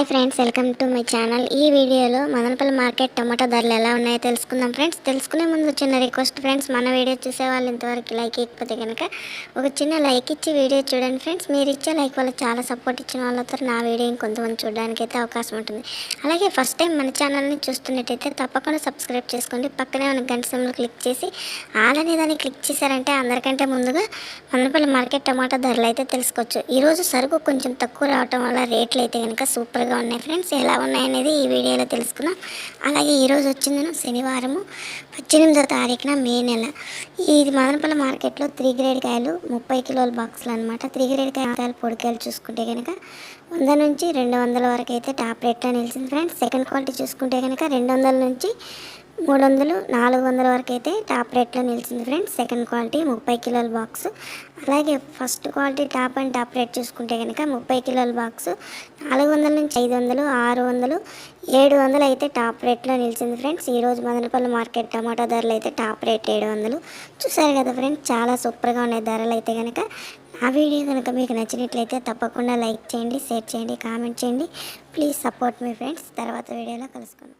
Hi friends welcome to my channel. ఈ వీడియోలో Madanapalle market టమాటా ధరలు ఎలా ఉన్నాయో తెలుసుకుందాం ఫ్రెండ్స్. తెలుసుకునే ముందు చిన్న రిక్వెస్ట్ ఫ్రెండ్స్ మన వీడియో చూసే వాళ్ళు ఇంతవరకు లైక్ ఇవ్వకపోతే కనుక ఒక చిన్న లైక్ ఇచ్చి వీడియో చూడండి ఫ్రెండ్స్. మీరు ఇచ్చే లైక్ వల్ల చాలా సపోర్ట్ ఇచ్చిన వాళ్ళతో నా వీడియో ఇంకొంతమంది చూడడానికి అయితే అవకాశం ఉంటుంది. అలాగే ఫస్ట్ టైం మన ఛానల్ని చూస్తున్నట్టయితే తప్పకుండా సబ్స్క్రైబ్ చేసుకోండి. పక్కనే ఉన్న గంట సమయంలో క్లిక్ చేసి ఆల్ అనే దాన్ని క్లిక్ చేశారంటే అందరికంటే ముందుగా మదనపల్లి మార్కెట్ టమాటా ధరలు అయితే తెలుసుకోవచ్చు. ఈరోజు సరుకు కొంచెం తక్కువ రావటం వల్ల రేట్లు అయితే కనుక సూపర్గా ఉన్నాయి ఫ్రెండ్స్. ఎలా ఉన్నాయనేది ఈ వీడియోలో తెలుసుకుందాం. అలాగే ఈరోజు వచ్చిందను శనివారము పద్దెనిమిదో తారీఖున మే నెల. ఇది మదనపల్లి మార్కెట్లో త్రీ గ్రేడ్ కాయలు ముప్పై కిలోల బాక్సులు అనమాట త్రీ గ్రేడ్ కాయలు పొడికాయలు చూసుకుంటే కనుక వంద నుంచి రెండు వందల వరకు అయితే టాప్ రేట్లో నిలిచింది ఫ్రెండ్స్. సెకండ్ క్వాలిటీ చూసుకుంటే కనుక రెండు వందల నుంచి మూడు వందలు నాలుగు వందల వరకు అయితే టాప్ రేట్లో నిలిచింది ఫ్రెండ్స్. సెకండ్ క్వాలిటీ ముప్పై కిలోల బాక్స్. అలాగే first quality top and top rate చూసుకుంటే కనుక ముప్పై కిలోల బాక్స్. నాలుగు వందల నుంచి ఐదు వందలు ఆరు వందలు ఏడు వందలు అయితే టాప్ రేట్లో నిలిచింది ఫ్రెండ్స్. ఈరోజు మదనపల్లి మార్కెట్ టమాటా ధరలు అయితే టాప్ రేట్ ఏడు వందలు. చూసారు కదా ఫ్రెండ్స్ చాలా సూపర్గా ఉన్నాయి ధరలు అయితే కనుక నా వీడియో కనుక మీకు నచ్చినట్లయితే తప్పకుండా లైక్ చేయండి షేర్ చేయండి కామెంట్ చేయండి. ప్లీజ్ సపోర్ట్ మీ ఫ్రెండ్స్. తర్వాత వీడియోలో కలుసుకుందాం.